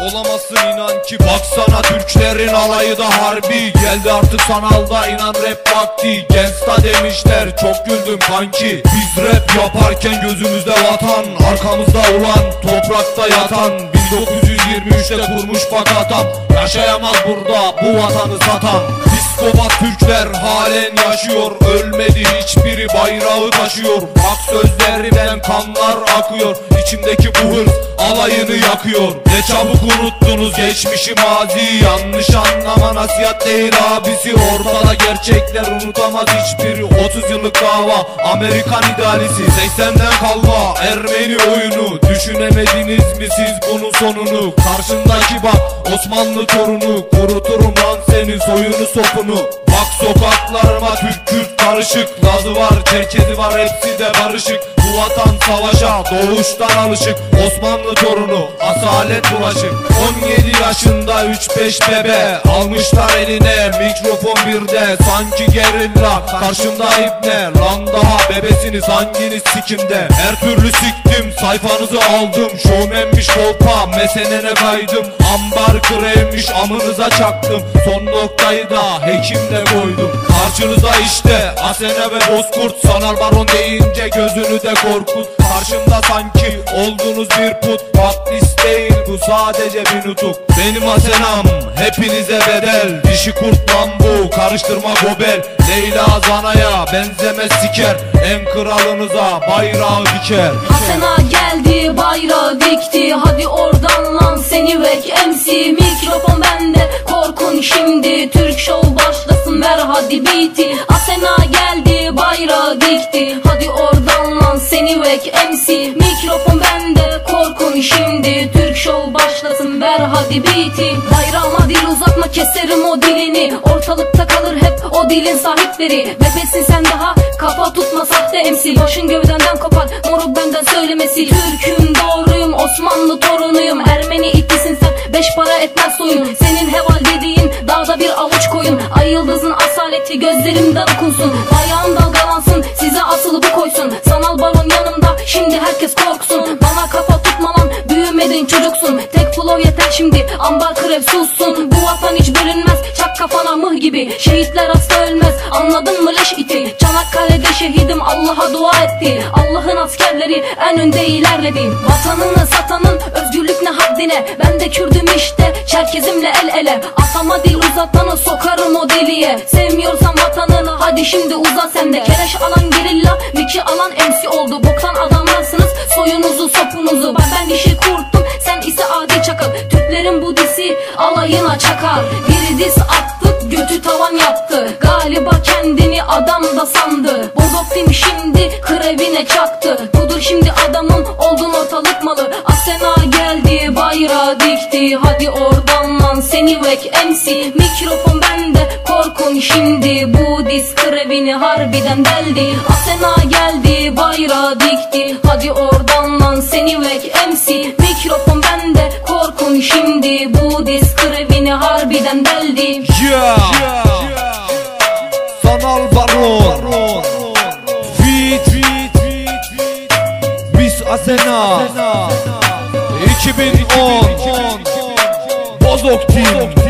Olamazsın inan ki. Baksana Türklerin alayı da harbi. Geldi artık sanalda inan rap vakti. Gangsta demişler çok güldüm kanki. Biz rap yaparken gözümüzde vatan Arkamızda ulan toprakta yatan 1923'te kurmuş bak atam Yaşayamaz burada bu vatanı satan. Psikopat Türkler halen yaşıyor Ölmedi hiçbiri bayrağı taşıyor. Bak sözlerimden kanlar akıyor İçimdeki bu hırs alayını yakıyor. Ne çabuk unuttunuz geçmişi mazi Yanlış anlama nasihat değil abisi. Ortada gerçekler unutamaz hiçbiri. 30 yıllık dava Amerikan idealisi. 80'den kalma Ermeni oyunu. Düşünemediniz mi siz bunun sonunu Karşındaki bak Osmanlı torunu Kuruturum lan senin soyunu sopunu. Bak sokaklarıma Türk Kürt karışık. Lazı var Çerkezi var hepsi de barışık Bu vatan savaşa doğuştan alışık. Osmanlı torunu asalet bulaşık. 17 yaşında 3-5 bebe Almışlar eline. Mikrofon birde Sanki gerilla. Karşımda ibne Lan daha bebesiniz hanginiz sikimde? Her türlü siktim sayfanızı aldım. Şovmenmiş kolpa mesenene kaydım. Ambar krevmiş amınıza çaktım. Son noktayı da hekimle koydum. Karşınıza işte Asene ve Bozkurt Sanal baron deyince gözünü de korkut. Karşımda sanki oldunuz bir put. Baklis değil bu sadece bir nutuk. Benim Asenam hepinize bedel. Dişi kurt lan bu karıştırma gobel. Leyla Zana'ya benzemez siker. En kralınıza bayrağı diker. Asena geldi bayrağı dikti. Hadi oradan lan seni vek. MC mikrofon bende korkun şimdi Türk show başlasın ver hadi beat'i. Asena geldi bayrağı dikti. Hadi oradan lan seni vek MC mikrofon bende korkun şimdi. Türk show başlasın ver hadi beat'i. Bayrağıma dil uzatma keserim o dilini. Ortalıkta kalır hep o dilin sahipleri. Bebesin sen daha kafa tutma sahte MC Başın gövdenden kopar moruk benden söylemesi. Türk'üm doğruyum Osmanlı torunuyum. Ermeni itlisin sen beş para etmez soyun Senin heval dağda bir avuç koyun. Ay yıldızın asaleti gözlerimde okunsun. Ayağın dalgalansın size asılı bu koysun. Sanal baron yanımda şimdi herkes korksun. Bana kafa tutma lan büyümedin çocuksun. Tek flow yeter şimdi ambar krev sussun. Bu vatan hiç bölünmez kafana mıh gibi. Şehitler asla ölmez anladın mı leş iti? Çanakkale'de şehidim Allah'a dua etti. Allah'ın askerleri en önde ilerledi. Vatanını satanın özgürlük ne haddine? Ben de Kürdüm işte Çerkezimle el ele. Atama dil uzatanı sokarım o deliye. Sevmiyorsan vatanını hadi şimdi uza sen de. Keleş alan gerilla Miki alan MC oldu. Boktan adamlarsınız soyunuzu sopunuzu. Bak ben dişi kurttum sen ise adi çakal. Türklerin bu disi alayına çakar Bir dis attık götü tavan yaptı. Galiba kendini adam da sandı. Bozoktim şimdi? Krevine çaktı. Budur şimdi adamın oldun ortalık malı. Asena geldi bayrağı dikti. Hadi oradan lan seni vek MC Mikrofon bende korkun şimdi. Bu dis krevini harbiden deldi. Asena geldi bayrağı dikti. Hadi oradan lan seni vek MC Mikrofon bende korkun şimdi Bu dis krevini harbiden deldi. Yeah, Sanal baron. Fit Miss Asena 2010 Bozok Team